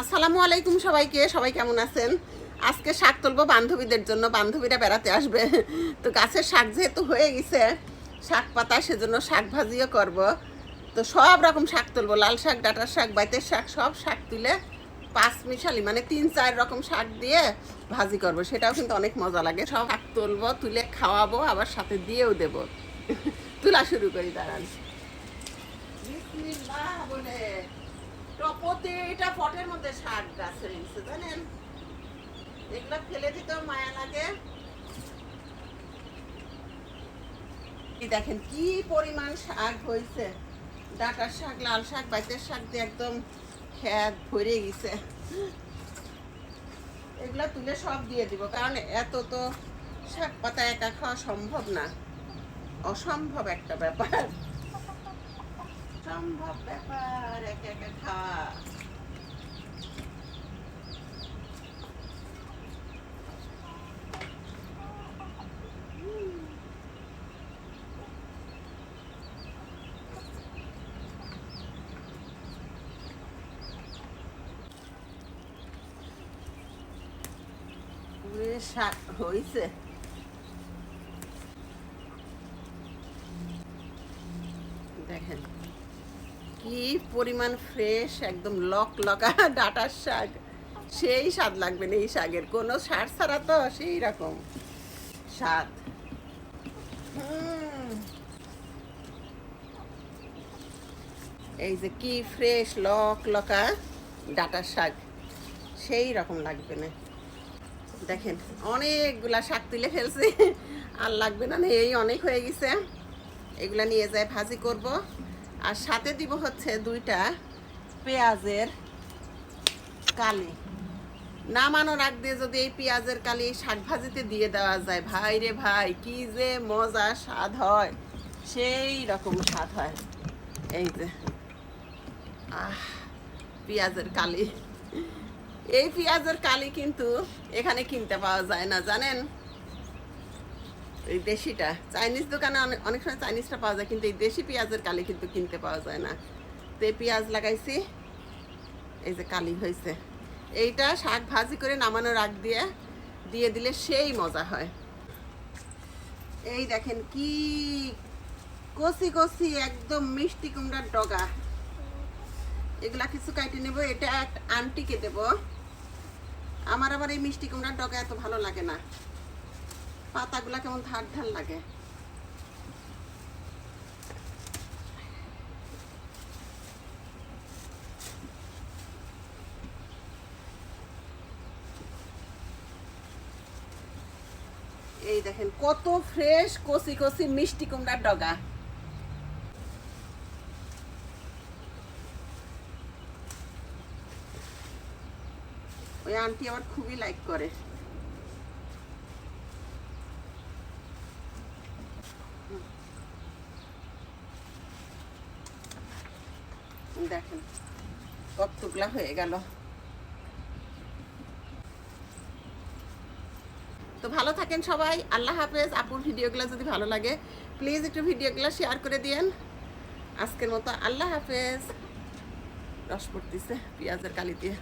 আসসালামু আলাইকুম সবাইকে, সবাই কেমন আছেন? আজকে শাক তুলবো বান্ধবীদের জন্য, বান্ধবীরা বেড়াতে আসবে। তো গাছের শাক যেহেতু হয়ে গেছে, শাক পাতা, সেজন্য শাক ভাজিও করব। তো সব রকম শাক তুলবো, লাল শাক, ডাটার শাক, বাইতের শাক, সব শাক তুলে পাঁচ মিশালি মানে তিন, চার রকম শাক দিয়ে ভাজি করব। সেটাও কিন্তু অনেক মজা লাগে। সব শাক তুলবো, তুলে খাওয়াবো, আবার সাথে দিয়েও দেব। তোলা শুরু করি, দাঁড়ান। তো প্রতিটা পটের মধ্যে শাক গাছ গেছে জানেন? এগুলো ফেলে দিতেও মায়া লাগে। দেখেন কি পরিমাণ শাক হয়েছে। ডাটার শাক, লাল শাক, বাইতের শাক দিয়ে একদম খেত ভরে গেছে। এগুলা তুলে সব দিয়ে দিব, কারণ এত তো শাক পাতা একা খাওয়া সম্ভব না। অসম্ভব একটা ব্যাপার। สัมภะปะปะระกะกะทาชาดหอยเสได้เห็น কি পরিমাণ ফ্রেশ একদম লক লকা ডাটার শাক। সেই স্বাদ লাগবে না এই শাকের। কোনো সার ছাড়া তো সেই রকম স্বাদ। এই যে কি ফ্রেশ লক লকা ডাটার শাক। সেই রকম লাগবে না। দেখেন, অনেকগুলা শাক তুলে ফেলছি। আর লাগবে না এই অনেক হয়ে গেছে। এগুলা নিয়ে যায় ভাজি করব। আর সাথে দিব হচ্ছে দুইটা পেঁয়াজের কালি। নামানোর আগ দিয়ে যদি এই পেঁয়াজের কালি শাক ভাজিতে দিয়ে দেওয়া যায়, ভাই রে ভাই, কি যে মজা স্বাদ হয়। সেই রকম স্বাদ হয়। এই যে, আহ, পেঁয়াজের কালি। এই পেঁয়াজের কালি কিন্তু এখানে কিনতে পাওয়া যায় না, জানেন? এই দেশিটা। চাইনিজ দোকানে অনেক অনেক সময় চাইনিজটা পাওয়া যায়, কিন্তু এই দেশি পেঁয়াজের কালি কিন্তু কিনতে পাওয়া যায় না। তো এই পেঁয়াজ লাগাইছি, এই যে কালি হয়েছে এইটা শাক ভাজি করে নামানোর আগ দিয়ে দিয়ে দিলে সেই মজা হয়। এই দেখেন কি কষি কষি একদম মিষ্টি কুমড়ার ডগা। এগুলা কিছু কাটে নেব, এটা একটা আন্টিকে দেব। আমার আবার এই মিষ্টি কুমড়ার ডগা এত ভালো লাগে না। পাতাগুলা কেমন ধার ধার লাগে? এই দেখেন, কত ফ্রেশ, কচি কচি, মিষ্টি কুমড়ার ডগা। ওই আন্টি আবার খুবই লাইক করে। দেখেন হয়ে গেল। তো ভালো থাকেন সবাই, আল্লাহ হাফেজ। আপুর ভিডিওগুলো যদি ভালো লাগে প্লিজ একটু ভিডিওগুলো শেয়ার করে দিয়েন। আজকের মতো আল্লাহ হাফেজ। রস পড়তেছে, পেঁয়াজের কালি দিয়ে।